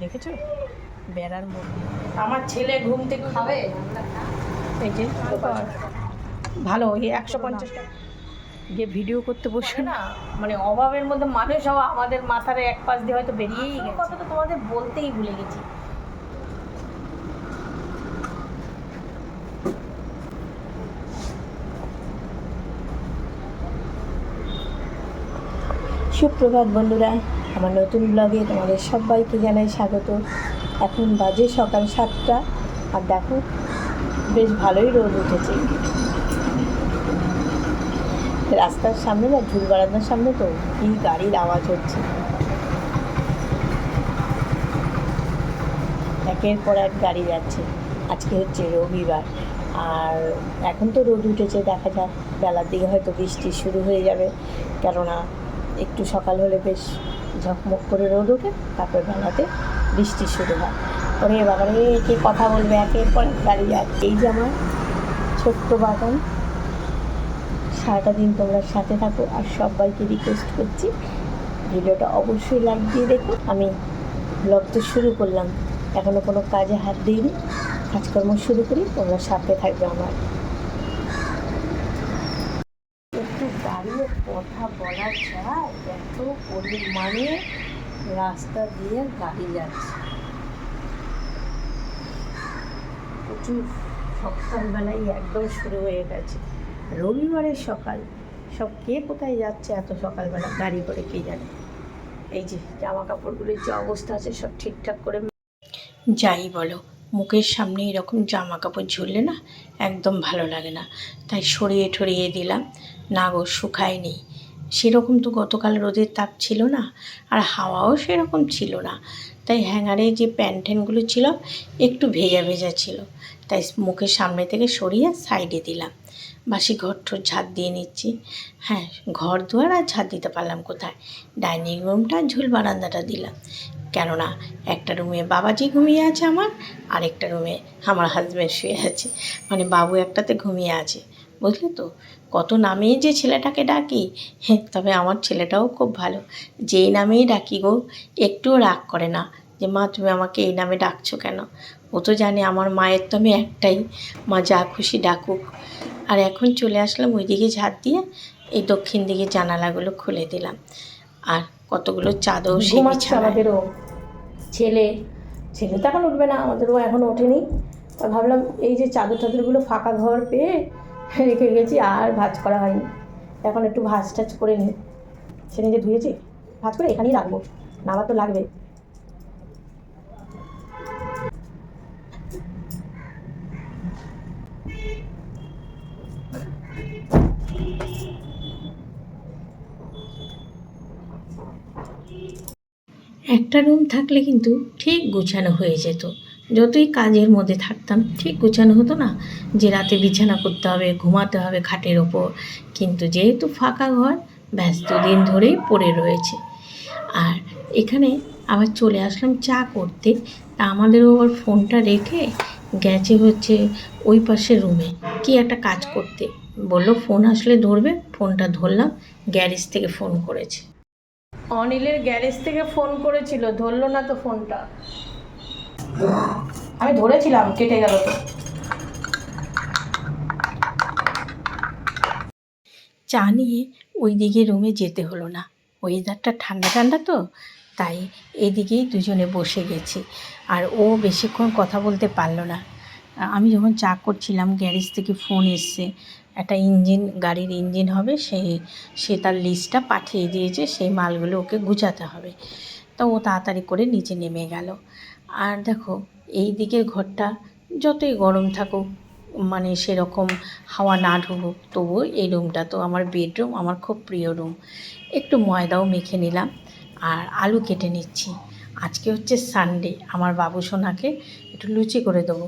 দেখেছ? বেড়ার মধ্যে আমার ছেলে ঘুম থেকে খাবে? এই যে ভালো এই একশো পঞ্চাশ টাকা। গিয়ে ভিডিও করতে বসে। না না মানে অভাবের মধ্যে মানুষ হওয়া আমাদের মাথার এক পাশ দিয়ে হয়তো বেরিয়েই গেছে। কথা তো তোমাদের বলতেই ভুলে গেছি। সুপ্রভাত বন্ধুরা। আমার নতুন ব্লগে তোমাদের সবাইকে জানাই স্বাগত। এখন বাজে সকাল সাতটা, আর দেখো, বেশ ভালোই রোদ উঠেছে। রাস্তার সামনে না ঝুল বারান্দার সামনে তো কি গাড়ির আওয়াজ হচ্ছে। একের পর এক গাড়ি যাচ্ছে। আজকে হচ্ছে রবিবার, আর এখন তো রোদ উঠেছে, দেখা যাক। বেলার দিকে হয়তো বৃষ্টি শুরু হয়ে যাবে, কেননা একটু সকাল হলে বেশ ঝকমক করে রোদ ওঠে, তারপর বেলাতে বৃষ্টি শুরু হয়। ওরে বাবারে কে কথা বলবে একের পর এক গাড়ি যাচ্ছে এই যে আমার ছোট্ট বাগান। সারাটা দিন তোমরা সাথে থাকো আর সবাইকে রিকোয়েস্ট করছি, ভিডিওটা অবশ্যই লাইক দিয়ে দেখো। আমি ব্লগ তো শুরু করলাম এখনও কোনো কাজে হাত দিইনি। কাজকর্ম শুরু করি, তোমরা সাথে থাকবে আমার একটু দাঁড়িয়ে কথা বলা যায় এত পরিমাণে রাস্তা দিয়ে গাড়ি যাচ্ছে। প্রচুর সকালবেলায় একদম শুরু হয়ে গেছে। রবিবারের সকাল। সব কে কোথায় যাচ্ছে এত সকালবেলা? গাড়ি করে কে জানে এই যে জামা কাপড়গুলোর যে অবস্থা আছে, সব ঠিকঠাক করে যাই বলো। মুখের সামনে এরকম জামা কাপড় ঝুললে না একদম ভালো লাগে না। তাই সরিয়ে ঠরিয়ে দিলাম। না গো, শুকায়নি। সেরকম তো গতকাল রোদের তাপ ছিল না, আর হাওয়াও সেরকম ছিল না। তাই হ্যাঙ্গারে যে প্যান্ট ট্যানগুলো ছিল একটু ভেজা ভেজা ছিল। তাই মুখের সামনে থেকে সরিয়ে সাইডে দিলাম। বাসি ঘর ঠোর ঝাঁট দিয়ে নিচ্ছি। হ্যাঁ ঘর দুয়ার আর ঝাঁট দিতে পারলাম কোথায়? ডাইনিং রুমটা ঝুল বারান্দাটা দিলাম। কেননা একটা রুমে বাবাজি ঘুমিয়ে আছে আমার আরেকটা রুমে আমার হাজব্যান্ড শুয়ে আছে। মানে বাবু একটাতে ঘুমিয়ে আছে। বুঝলে তো? কত নামেই যে ছেলেটাকে ডাকি হ্যাঁ তবে আমার ছেলেটাও খুব ভালো। যেই নামেই ডাকি গো একটুও রাগ করে না যে মা তুমি আমাকে এই নামে ডাকছো কেন? ও তো জানে আমার মায়ের তো আমি একটাই। মা যা খুশি ডাকুক। আর এখন চলে আসলাম ওইদিকে ঝাঁট দিয়ে এই দক্ষিণ দিকে জানালাগুলো খুলে দিলাম। আর কতগুলো চাদর আমাদেরও। ছেলে ছেলে তো এখন উঠবে না আমাদের ও এখনও ওঠেনি। তা ভাবলাম এই যে চাদর টাদরগুলো ফাঁকা ঘর পেয়ে রেখে গেছি, আর ভাজ করা হয়নি। এখন একটু ভাজ টাজ করে নিই সে নিজে ধুয়েছি, ভাজ করে এখানেই রাখব নাবার তো লাগবে একটা রুম থাকলে কিন্তু ঠিক গোছানো হয়ে যেত। যতই কাজের মধ্যে থাকতাম, ঠিক গুছানো হতো না। যে রাতে বিছানা করতে হবে, ঘুমাতে হবে খাটের ওপর। কিন্তু যেহেতু ফাঁকা ঘর ব্যস্ত দিন ধরেই পড়ে রয়েছে। আর এখানে আবার চলে আসলাম চা করতে। তা আমাদেরও আবার ফোনটা রেখে গেছে হচ্ছে ওই পাশের রুমে কি একটা কাজ করতে। বলল, ফোন আসলে ধরবে। ফোনটা ধরলাম, গ্যারেজ থেকে ফোন করেছে। অনিলের গ্যারেজ থেকে ফোন করেছিল, ধরলো না তো ফোনটা। আমি ধরেছিলাম, কেটে গেল তো। চা নিয়ে ওই দিকে রুমে যেতে হলো না। ওয়েদারটা ঠান্ডা ঠান্ডা তো, তাই এদিকেই দুজনে বসে গেছি। আর ও বেশিক্ষণ কথা বলতে পারল না। আমি যখন চা করছিলাম, গ্যারেজ থেকে ফোন এসছে একটা ইঞ্জিন, গাড়ির ইঞ্জিন হবে, সেই, সে তার লিস্টটা পাঠিয়ে দিয়েছে, সেই মালগুলো ওকে গুছাতে হবে। তো ও তাড়াতাড়ি করে নিচে নেমে গেল। আর দেখো, এই দিকের ঘরটা যতই গরম থাকুক মানে সেরকম হাওয়া না ঢুকুক, তবুও এই রুমটা তো আমার বেডরুম, আমার খুব প্রিয় রুম। একটু ময়দাও মেখে নিলাম আর আলু কেটে নিচ্ছি। আজকে হচ্ছে সানডে, আমার বাবু সোনাকে একটু লুচি করে দেবো।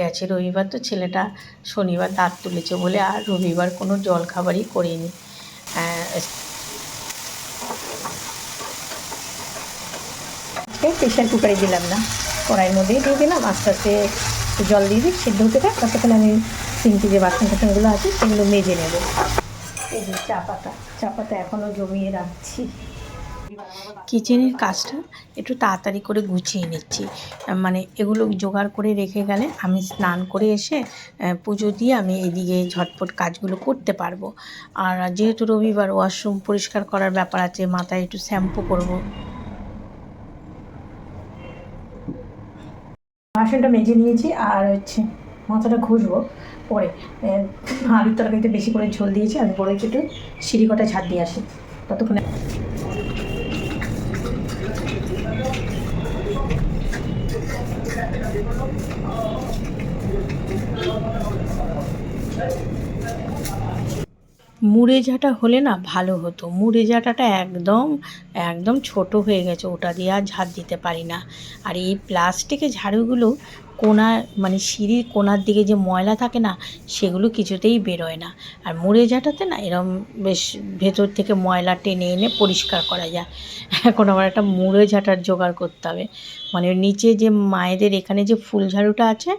গেছে রবিবার তো ছেলেটা শনিবার দাঁত তুলেছে বলে আর রবিবার কোনো জলখাবারই করিনি। আজকে প্রেশার কুকারে দিলাম না। কড়াইয়ের মধ্যেই দিয়ে দিলাম। আস্তে আস্তে জল দিয়ে দিই, সিদ্ধ হতে থাক। ততক্ষণ আমি সিঙ্কি যে বাসন টাসনগুলো আছে সেগুলো মেজে নেব। এই যে চা পাতা। চা পাতা এখনও জমিয়ে রাখছি। কিচেনের কাজটা একটু তাড়াতাড়ি করে গুছিয়ে নিচ্ছি। মানে এগুলো জোগাড় করে রেখে গেলে আমি স্নান করে এসে পুজো দিয়ে আমি এদিকে ঝটপট কাজগুলো করতে পারব। আর যেহেতু রবিবার ওয়াশরুম পরিষ্কার করার ব্যাপার আছে, মাথায় একটু শ্যাম্পু করব। বাসনটা মেজে নিয়েছি আর হচ্ছে মাথাটা ঘষবো পরে। আলুর তরকারিতে বেশি করে ঝোল দিয়েছি, আমি বলে একটু সিঁড়ি কটা ঝাড় দিয়ে আসি। ততক্ষণে মুড়ে ঝাঁটা হলে না ভালো হতো। মুড়ে ঝাঁটাটা একদম একদম ছোট হয়ে গেছে। ওটা দিয়ে আর ঝাড় দিতে পারি না। আর এই প্লাস্টিকের ঝাড়ুগুলো কোনা মানে সিঁড়ির কোনার দিকে যে ময়লা থাকে না, সেগুলো কিছুতেই বেরোয় না। আর মুড়ে ঝাঁটাতে না, এরম বেশ ভেতর থেকে ময়লা টেনে এনে পরিষ্কার করা যায়। এখন আমার একটা মুড়ে ঝাঁটার জোগাড় করতে হবে। মানে নিচে যে মায়েদের এখানে যে ফুল ঝাড়ুটা আছে,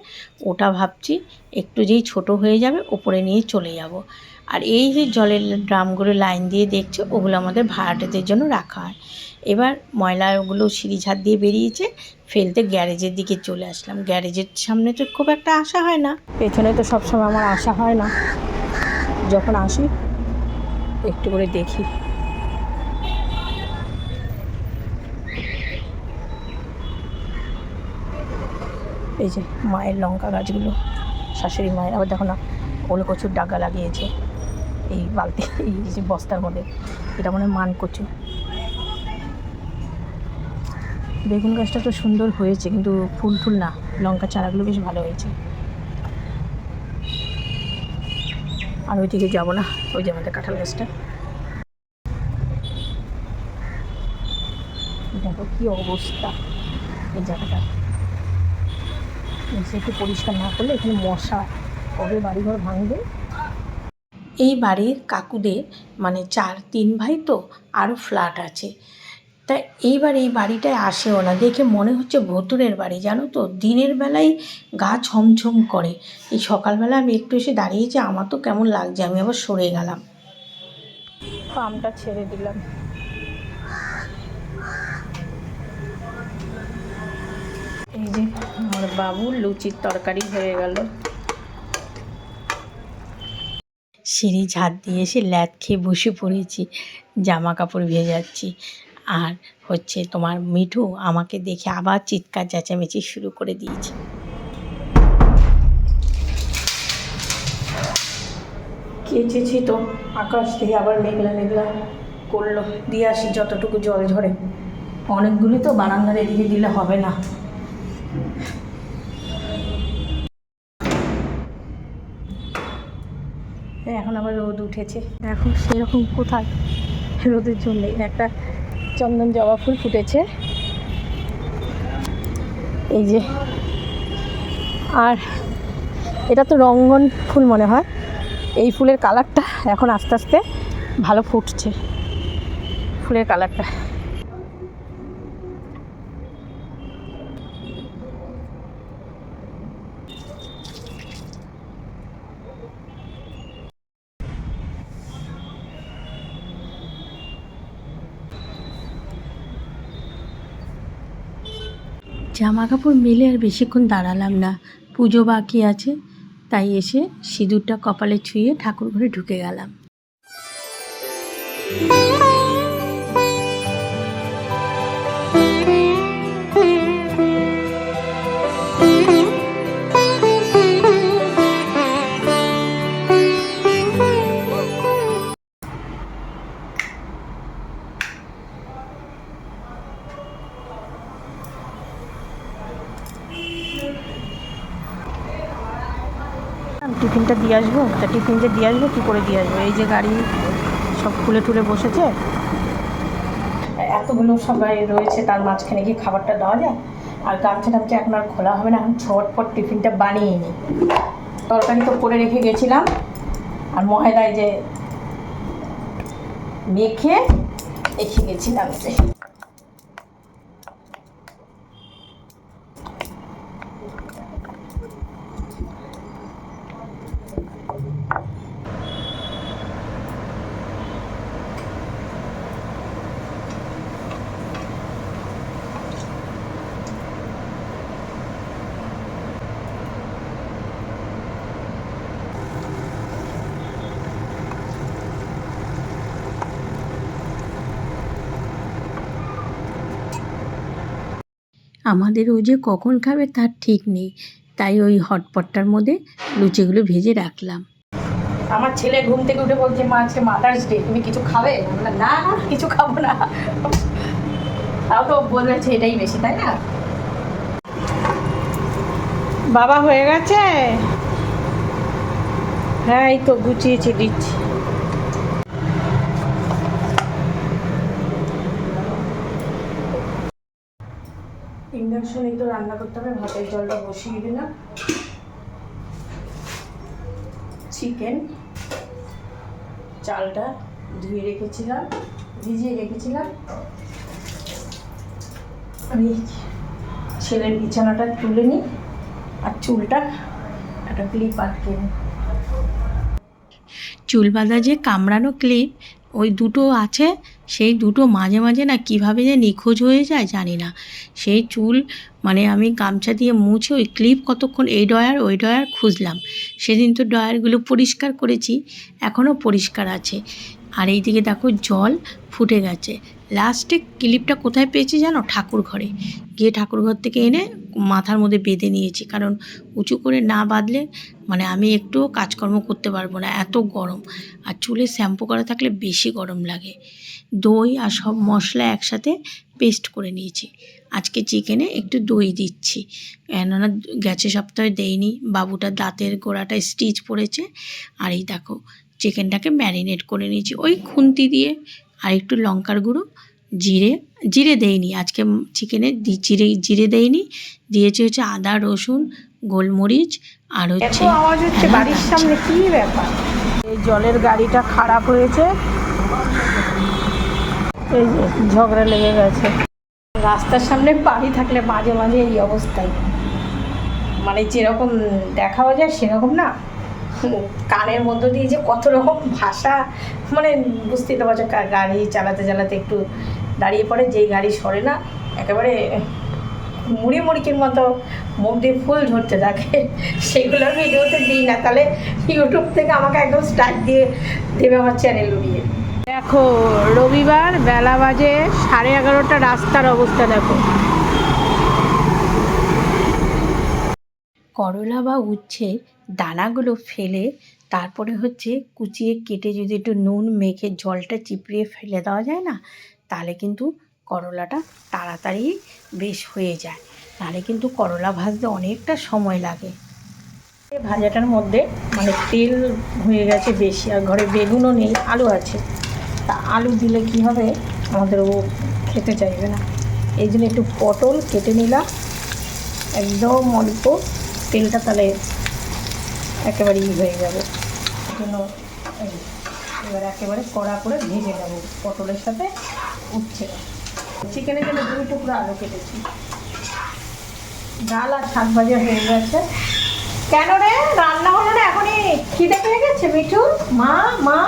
ওটা ভাবছি একটু যেই ছোট হয়ে যাবে, ওপরে নিয়ে চলে যাব। আর এই যে জলের ড্রামগুলো লাইন দিয়ে দেখছ, ওগুলো আমাদের ভাড়াটেদের জন্য রাখা হয়। এবার ময়লাগুলো সিঁড়ি ঝাড় দিয়ে বেরিয়েছে, ফেলতে গ্যারেজের দিকে চলে আসলাম। গ্যারেজের সামনে তো খুব একটা আসা হয় না। পেছনে তো সবসময় আমার আসা হয় না। যখন আসি, একটু করে দেখি। এই যে মায়ের লঙ্কা গাছগুলো, শাশুড়ি মায়ের। আবার দেখো না ওল কচুর ডাগা লাগিয়েছে। এই বালতি, এই যে বস্তার মধ্যে। এটা মনে হয় মান কচু বেগুন গাছটা তো সুন্দর হয়েছে, কিন্তু ফুল ফুল না। লঙ্কা চারাগুলো বেশ ভালো হয়েছে। আর ওইদিকে যাব না, ওই যে আমাদের কাঁঠাল গাছটা। দেখো কি অবস্থা এই জায়গাটা। একটু পরিষ্কার না করলে এখানে মশা কবে বাড়িঘর ভাঙবে? এই বাড়ির কাকুদের মানে চার, তিন ভাই তো, আরও ফ্ল্যাট আছে। তা এইবার এই বাড়িটায় আসেও না। দেখে মনে হচ্ছে ভুতুরের বাড়ি জানো তো? দিনের বেলায় গা ছমছম করে। এই সকালবেলা আমি একটু এসে দাঁড়িয়েছি আমার তো কেমন লাগছে আমি আবার সরে গেলাম। পামটা ছেড়ে দিলাম। এই যে আমার বাবুর লুচির তরকারি হয়ে গেল। সিঁড়ি ঝাড় দিয়ে এসে ল্যাদ খেয়ে বসে পড়েছি জামা কাপড় ভেজাচ্ছি। আর হচ্ছে তোমার মিঠু আমাকে দেখে আবার চিৎকার চেঁচামেচি শুরু করে দিয়েছে। কেচেছি তো, আকাশ থেকে আবার মেঘলা মেঘলা করল। দিয়ে আসি যতটুকু জল ঝরে। অনেকগুলি তো বারান্দার এদিকে দিলে হবে না। এখন আবার রোদ উঠেছে। এখন সেরকম কোথায় রোদের জন্য? একটা চন্দন জবা ফুল ফুটেছে। এই যে। আর এটা তো রঙ্গন ফুল মনে হয়। এই ফুলের কালারটা এখন আস্তে আস্তে ভালো ফুটছে। ফুলের কালারটা। জামা কাপড় মেলে আর বেশিক্ষণ দাঁড়ালাম না। পুজো বাকি আছে, তাই এসে সিঁদুরটা কপালে ছুঁয়ে ঠাকুর ঘরে ঢুকে গেলাম। টিফিনটা দিয়ে আসব? তা টিফিন যে দিয়ে আসব, কী করে দিয়ে আসব? এই যে গাড়ি সব খুলে টুলে বসেছে। এতগুলো সবাই রয়েছে, তার মাঝখানে গিয়ে খাবারটা দেওয়া যায়। আর গামছা টামছা এখন আর খোলা হবে না, এখন ঝটপট টিফিনটা বানিয়ে নিই। তরকারি তো করে রেখে গেছিলাম। আর ময়দায় যে মেখে রেখে গেছিলাম যে। আমাদের ও যে কখন খাবে তার ঠিক নেই। তাই ওই হটপটটার মধ্যে লুচিগুলো ভেজে রাখলাম। আমার ছেলে ঘুম থেকে উঠে বলছে, মা, আজকে মাদার্স ডে তুমি কিছু খাবে? না, কিছু খাব না। তাও তো বলেছে এটাই বেশি, তাই না? বাবা হয়ে গেছে? হ্যাঁ এই তো গুছিয়েছি, দিচ্ছি। ইন্ডাকশনেই তো রান্না করতে হবে, ভাতের জলটা বসিয়ে দিলাম চিকেন চালটা ধুয়ে রেখেছিলাম, ভিজিয়ে রেখেছিলাম। আমি ছেলের বিছানাটা তুলে নিই আর চুলটা একটা ক্লিপ আটকে নিই। চুল বাঁধা যে কামড়ানো ক্লিপ ওই দুটো আছে সেই দুটো মাঝে মাঝে না কীভাবে যে নিখোঁজ হয়ে যায় জানি না। সেই চুল মানে আমি গামছা দিয়ে মুছে ওই ক্লিপ কতক্ষণ এই ডয়ার ওই ডয়ার খুঁজলাম। সেদিন তো ডয়ারগুলো পরিষ্কার করেছি, এখনও পরিষ্কার আছে। আর এইদিকে দেখো জল ফুটে গেছে। লাস্টে ক্লিপটা কোথায় পেয়েছি জানো? ঠাকুর ঘরে। গিয়ে ঠাকুর ঘর থেকে এনে মাথার মধ্যে বেঁধে নিয়েছি। কারণ উঁচু করে না বাঁধলে মানে আমি একটুও কাজকর্ম করতে পারব না, এত গরম। আর চুলে শ্যাম্পু করা থাকলে বেশি গরম লাগে। দই আর সব মশলা একসাথে পেস্ট করে নিয়েছি। আজকে চিকেনে একটু দই দিচ্ছি। কেননা গেছে সপ্তাহে দেইনি। বাবুটার দাঁতের গোড়াটা স্টিচ পড়েছে। আর এই দেখো চিকেনটাকে ম্যারিনেট করে নিয়েছি। ওই খুন্তি দিয়ে আর একটু লঙ্কার গুঁড়ো জিরে জিরে দেইনি আজকে চিকেনে জিরে জিরে দেইনি দিয়েছি হচ্ছে আদা রসুন গোলমরিচ আর হচ্ছে আওয়াজ হচ্ছে হ্যাঁ, বাড়ির। সামনে কি ব্যাপার? এই জলের গাড়িটা খারাপ হয়েছে। এই ঝগড়া লেগে গেছে। রাস্তার সামনে বাড়ি থাকলে মাঝে মাঝে এই অবস্থায়। মানে যেরকম দেখাও যায় সেরকম না। কানের মধ্য দিয়ে যে কত রকম ভাষা মানে বুঝতেই তো পারছ গাড়ি চালাতে চালাতে একটু দাঁড়িয়ে পড়ে যেই গাড়ি সরে না একেবারে মুড়ি মুড়িকির মতো মুখ দিয়ে ফুল ঝরতে থাকে। সেগুলোর ভিডিওতে দিই না তাহলে ইউটিউব থেকে আমাকে একদম স্ট্রাইক দিয়ে দেবে আমার চ্যানেল উড়িয়ে দেখো রবিবার বেলা বাজে সাড়ে এগারোটা রাস্তার অবস্থা দেখো। করলা বা উচ্ছে দানাগুলো ফেলে তারপরে হচ্ছে কুচিয়ে কেটে যদি একটু নুন মেখে জলটা চিপড়িয়ে ফেলে দেওয়া যায় না, তাহলে কিন্তু করলাটা তাড়াতাড়ি বেশ হয়ে যায়। নাহলে কিন্তু করলা ভাজতে অনেকটা সময় লাগে। ভাজাটার মধ্যে মানে তেল হয়ে গেছে বেশি, আর ঘরে বেগুনও নেই, আলু আছে। তা আলু দিলে কি হবে? আমাদের ও খেতে চাইবে না। এই জন্য একটু পটল কেটে নিলাম। একদম অল্প তেলটা তাহলে একেবারে ই হয়ে যাবে। জন্য এবার একেবারে কড়া করে ভেজে নেব। পটলের সাথে উঠছে চিকেনের জন্য দুই টুকরো আলু কেটেছি। ডাল আর শাক ভাজা হয়ে গেছে। কেন রে? রান্না হলো না, এখনই খিদে পেয়ে গেছে, মিঠু? মা মা?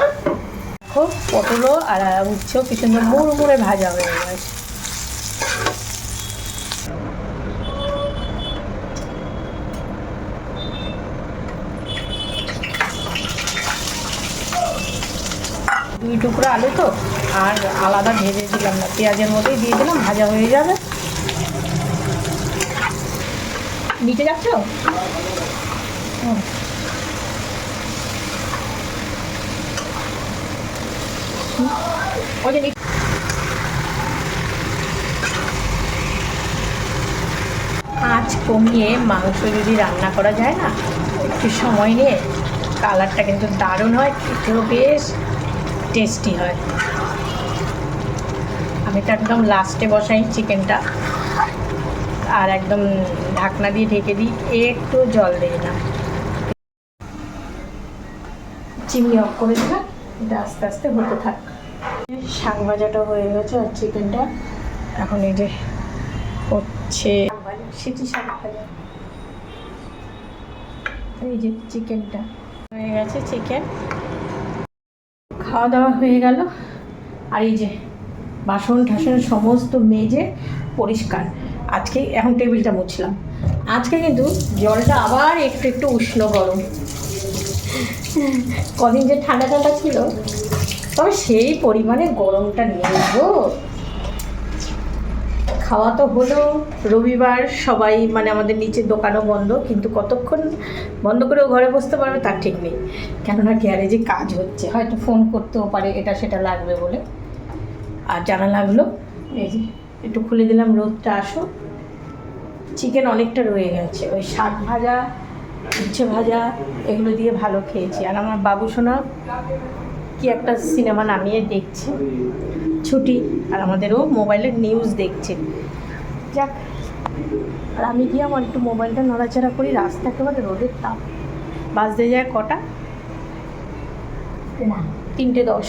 খুব পটলও আর উচ্ছেও কি সুন্দর মুড়মুড়ে ভাজা হয়ে গেছে। দুই টুকরো আলু তো, আর আলাদা ভেজে দিলাম না। পেঁয়াজের মধ্যেই দিয়ে দিলাম, ভাজা হয়ে যাবে। নিচে যাচ্ছ? যে আঁচ কমিয়ে মাংস যদি রান্না করা যায় না, একটু সময় নিয়ে কালারটা কিন্তু দারুণ হয়, খেতেও বেশ টেস্টি হয়। আমি তো একদম লাস্টে বসাই চিকেনটা আর একদম ঢাকনা দিয়ে ঢেকে দিই, একটু জল দিই না চিনি অফ করে দিলাম, এটা আস্তে আস্তে হতে থাক। শাক ভাজাটা হয়ে গেছে আর চিকেনটা এখন এই যে হচ্ছে সিটি শাক ভাজা। এই যে চিকেনটা হয়ে গেছে চিকেন খাওয়া দাওয়া হয়ে গেল। আর এই যে বাসন ঠাসন সমস্ত মেজে পরিষ্কার। আজকে এখন টেবিলটা মুছলাম। আজকে কিন্তু জলটা আবার একটু একটু উষ্ণ গরম। কদিন যে ঠান্ডা ঠান্ডা ছিল, তবে সেই পরিমাণে গরমটা নিয়ে গো খাওয়া তো হলো, রবিবার সবাই মানে আমাদের নিচের দোকানও বন্ধ, কিন্তু কতক্ষণ বন্ধ করেও ঘরে বসতে পারবে তার ঠিক নেই। কেননা গ্যারেজে কাজ হচ্ছে। হয়তো ফোন করতেও পারে, এটা সেটা লাগবে বলে। আর জানা লাগল, এই যে একটু খুলে দিলাম, রোদটা আসো চিকেন অনেকটা রয়ে গেছে। ওই শাক ভাজা, উচ্ছে ভাজা, এগুলো দিয়ে ভালো খেয়েছি। আর আমার বাবু সোনা কি একটা সিনেমা নামিয়ে দেখছে। ছুটি আর আমাদেরও মোবাইলের নিউজ দেখছে। যাক, আর আমি গিয়ে আমার একটু মোবাইলটা নড়াচড়া করি, রাস্তা একেবারে রোদের তাপ। বাজতে যায় কটা? তিনটে দশ।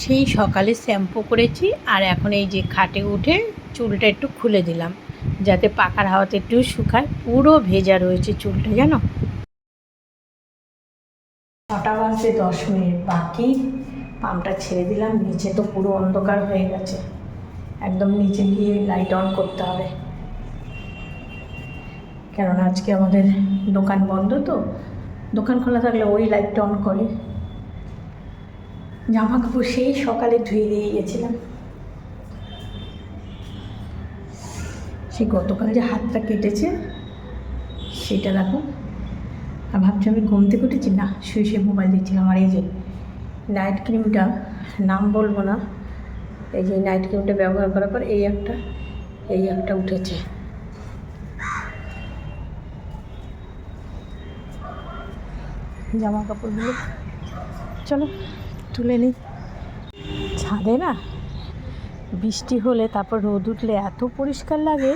সেই সকালে শ্যাম্পু করেছি আর এখন এই যে খাটে উঠে চুলটা একটু খুলে দিলাম, যাতে পাকার হাওয়াতে একটু শুকায়, পুরো ভেজা রয়েছে চুলটা, জানো? ছটা বাজতে দশ মিনিট বাকি। পাম্পটা ছেড়ে দিলাম, নিচে তো পুরো অন্ধকার হয়ে গেছে। একদম নিচে গিয়ে লাইট অন করতে হবে। কেননা আজকে আমাদের দোকান বন্ধ তো, দোকান খোলা থাকলে ওই লাইটটা অন করে। জামা কাপড় সেই সকালে ধুয়ে দিয়ে গেছিলাম। সে গতকাল যে হাতটা কেটেছে, সেটা দেখো। আর ভাবছি আমি ঘুম থেকে উঠেছি, না, শুয়ে শুয়ে মোবাইল দেখছিলাম, আর এই যে নাইট ক্রিমটা, নাম বলব না, এই যে নাইট ক্রিমটা ব্যবহার করার পর এই একটা এই একটা উঠেছে। জামা কাপড়গুলো, চলো তুলে নিই। ছাদে না, বৃষ্টি হলে তারপর রোদ উঠলে এত পরিষ্কার লাগে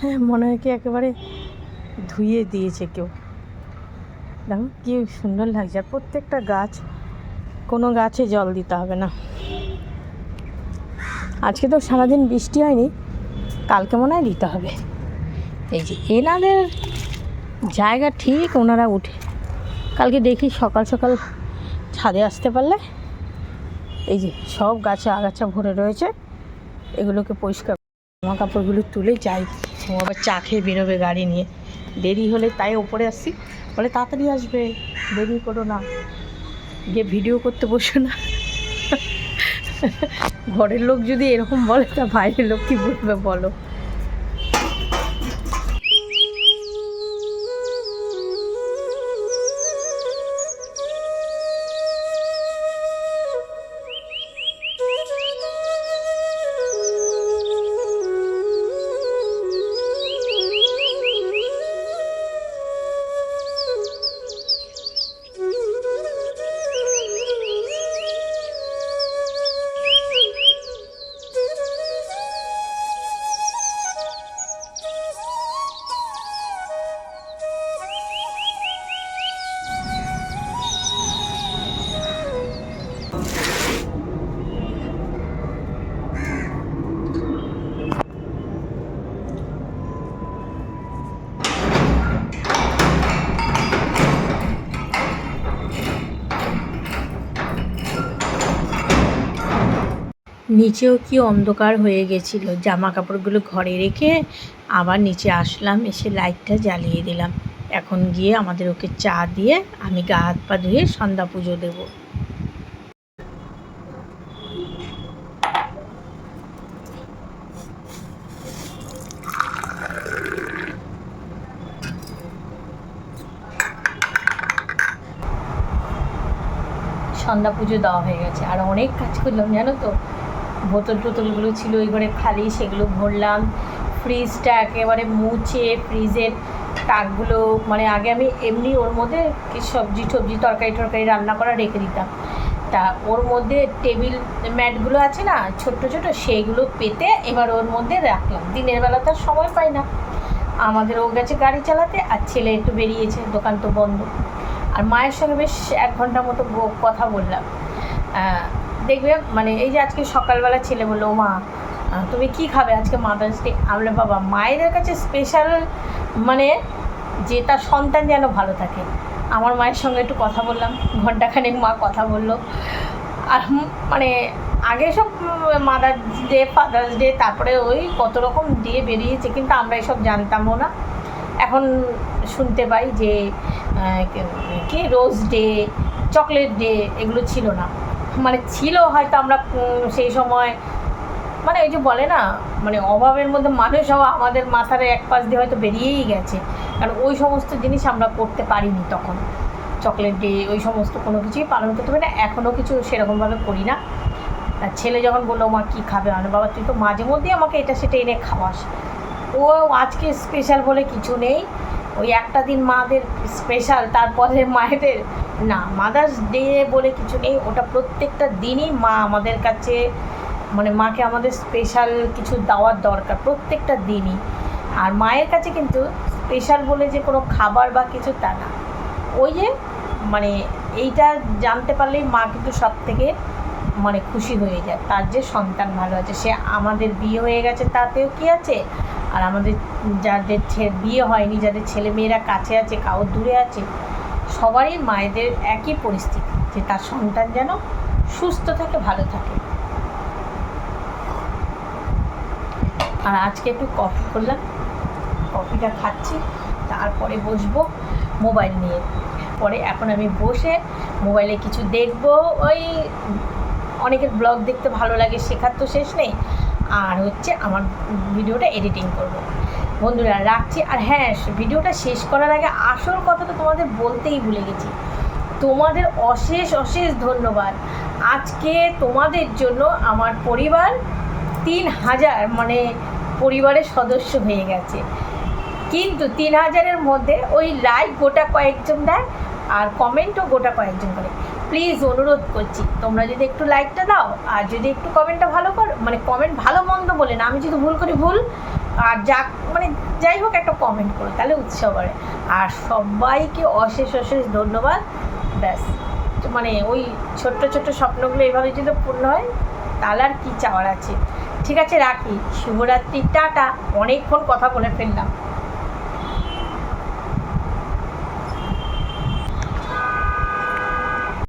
হ্যাঁ মনে হয় কি একেবারে ধুয়ে দিয়েছে কেউ। দেখো কি সুন্দর লাগছে, আর প্রত্যেকটা গাছ কোনো গাছে জল দিতে হবে না। আজকে তো সারাদিন বৃষ্টি হয়নি, কালকে মনে হয় দিতে হবে। এই যে এনাদের জায়গা ঠিক ওনারা উঠে। কালকে দেখি সকাল সকাল ছাদে আসতে পারলে এই যে সব গাছে আগাছা ভরে রয়েছে, এগুলোকে পরিষ্কার জামা কাপড়গুলো তুলে যাই। ও আবার চা খেয়ে বেরোবে গাড়ি নিয়ে। দেরি হলে তাই ওপরে আসছি। বলে তাড়াতাড়ি আসবে, দেরি করো না। গিয়ে ভিডিও করতে বসো না। ঘরের লোক যদি এরকম বলে, তা বাইরের লোক কী বলবে বলো? নিচেও কি অন্ধকার হয়ে গেছিল? জামা কাপড়গুলো ঘরে রেখে আবার নিচে আসলাম, এসে লাইটটা জ্বালিয়ে দিলাম। এখন গিয়ে আমাদের ওকে চা দিয়ে আমি গা হাত পা ধুয়ে সন্ধ্যা পুজো দেবো। সন্ধ্যা পুজো দেওয়া হয়ে গেছে। আর অনেক কাজ করলাম, জানো তো? বোতল টোতলগুলো ছিল, ওই খালি সেগুলো ভরলাম। ফ্রিজটা একেবারে মুছে ফ্রিজের তাকগুলো মানে আগে আমি এমনি ওর মধ্যে কি সবজি টবজি, তরকারি টরকারি রান্না করা রেখে দিতাম। তা ওর মধ্যে টেবিল ম্যাটগুলো আছে না, ছোট্ট ছোট সেইগুলো পেতে এবার ওর মধ্যে রাখলাম। দিনের বেলা তার সময় পাই না। আমাদের ও গেছে গাড়ি চালাতে, আর ছেলে একটু বেরিয়েছে, দোকান তো বন্ধ। আর মায়ের সঙ্গে বেশ এক ঘণ্টা মতো কথা বললাম। দেখবে মানে এই যে আজকে সকালবেলা ছেলে বলল "ও মা তুমি কি খাবে আজকে মাদার্স ডে আমি বললাম, বাবা মায়েদের কাছে স্পেশাল মানে যে তার সন্তান যেন ভালো থাকে। আমার মায়ের সঙ্গে একটু কথা বললাম ঘন্টাখানেক মা কথা বলল। আর মানে আগে সব মাদার্স ডে ফাদার্স ডে তারপরে ওই কত রকম দিয়ে বেরিয়েছে কিন্তু আমরা এসব জানতামও না। এখন শুনতে পাই যে কি রোজ ডে চকলেট ডে এগুলো ছিল না। মানে ছিল হয়তো আমরা সেই সময় মানে ওই যে বলে না মানে অভাবের মধ্যে মানুষ হওয়া আমাদের মাথার এক পাশ দিয়ে হয়তো বেরিয়েই গেছে। কারণ ওই সমস্ত জিনিস আমরা করতে পারিনি তখন। চকলেট ডে ওই সমস্ত কোনো কিছুই পালন করতে পারি না এখনও কিছু সেরকমভাবে করি না। আর ছেলে যখন বলল, মা, কী খাবে? আমি বাবা, তুই তো মাঝে মধ্যেই আমাকে এটা সেটা এনে খাওয়াস। ও আজকে স্পেশাল বলে কিছু নেই। ওই একটা দিন মাদের স্পেশাল তারপরে মায়েদের না মাদার্স ডে বলে কিছু নেই, ওটা প্রত্যেকটা দিনই মা আমাদের কাছে মানে মাকে আমাদের স্পেশাল কিছু দেওয়ার দরকার, প্রত্যেকটা দিনই। আর মায়ের কাছে কিন্তু স্পেশাল বলে যে কোনো খাবার বা কিছু তা না। ওই যে মানে এইটা জানতে পারলেই মা কিন্তু সব থেকে মানে খুশি হয়ে যায়। তার যে সন্তান ভালো আছে, সে আমাদের বিয়ে হয়ে গেছে, তাতেও কি আছে? আর আমাদের যাদের বিয়ে হয়নি, যাদের ছেলে মেয়েরা কাছে আছে কাউ দূরে আছে সবারই মায়েদের একই পরিস্থিতি, যে তার সন্তান যেন সুস্থ থাকে, ভালো থাকে। আর আজকে একটু কফি করলাম। কফিটা খাচ্ছি, তারপরে বসবো মোবাইল নিয়ে। পরে এখন আমি বসে মোবাইলে কিছু দেখব। ওই অনেকের ব্লগ দেখতে ভালো লাগে, শেখার তো শেষ নেই। আর হচ্ছে আমার ভিডিওটা এডিটিং করব। বন্ধুরা, রাখছি। আর হ্যাঁ ভিডিওটা শেষ করার আগে আসল কথা তো তোমাদের বলতেই ভুলে গেছি। তোমাদের অশেষ অশেষ ধন্যবাদ। আজকে তোমাদের জন্য আমার পরিবার তিন হাজার মানে পরিবারের সদস্য হয়ে গেছে। কিন্তু তিন হাজারের মধ্যে ওই লাইক গোটা কয়েকজন দেয় আর কমেন্টও গোটা কয়েকজন করে। প্লিজ অনুরোধ করছি, তোমরা যদি একটু লাইকটা দাও, আর যদি একটু কমেন্টটা ভালো করো মানে কমেন্ট ভালো মন্দ বলে না, আমি যদি ভুল করি, ভুল আর যাক মানে যাই হোক একটা কমেন্ট করো, তাহলে উৎসাহ করে আর সবাইকে অশেষ অশেষ ধন্যবাদ, ব্যাস। মানে ওই ছোট্ট ছোট্ট স্বপ্নগুলো এভাবে যদি পূর্ণ হয়, তাহলে আর কী চাওয়ার আছে? ঠিক আছে, রাখি। শুভরাত্রি, টাটা। অনেকক্ষণ কথা বলে ফেললাম।